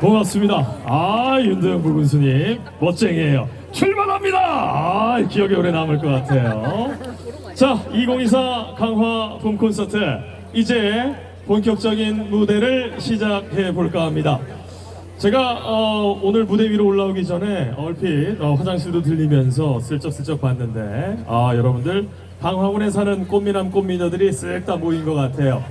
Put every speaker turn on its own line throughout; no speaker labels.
고맙습니다. 아 윤도영 부군수님 멋쟁이에요. 출발합니다. 아 기억에 오래 남을 것 같아요. 자 2024 강화 봄 콘서트 이제 본격적인 무대를 시작해 볼까 합니다. 제가 어, 오늘 무대 위로 올라오기 전에 얼핏 어, 화장실도 들리면서 슬쩍슬쩍 봤는데 아 여러분들 강화군에 사는 꽃미남 꽃미녀들이 쓱 다 모인 것 같아요.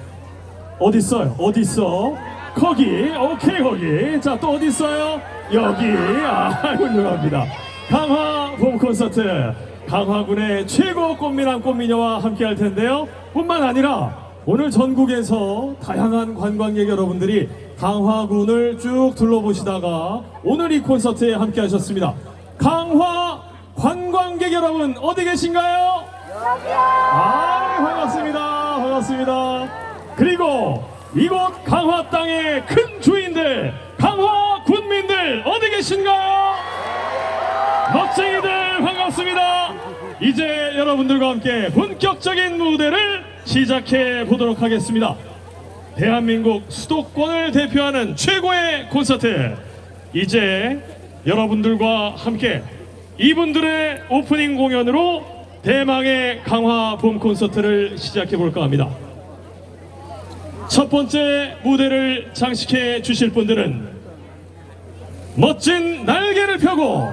어디 있어요? 어디 있어? 거기 오케이 거기 자 또 어디 있어요? 여기 아 훌륭합니다. 강화 봄 콘서트 강화군의 최고 꽃미남 꽃미녀와 함께 할 텐데요. 뿐만 아니라 오늘 전국에서 다양한 관광객 여러분들이 강화군을 쭉 둘러보시다가 오늘 이 콘서트에 함께 하셨습니다. 강화 관광객 여러분 어디 계신가요? 아 반갑습니다 반갑습니다 그리고 이곳 강화 땅의 큰 주인들 강화 군민들 어디 계신가요? 멋쟁이들 반갑습니다 이제 여러분들과 함께 본격적인 무대를 시작해 보도록 하겠습니다 대한민국 수도권을 대표하는 최고의 콘서트 이제 여러분들과 함께 이분들의 오프닝 공연으로 대망의 강화 봄 콘서트를 시작해 볼까 합니다. 첫 번째 무대를 장식해 주실 분들은 멋진 날개를 펴고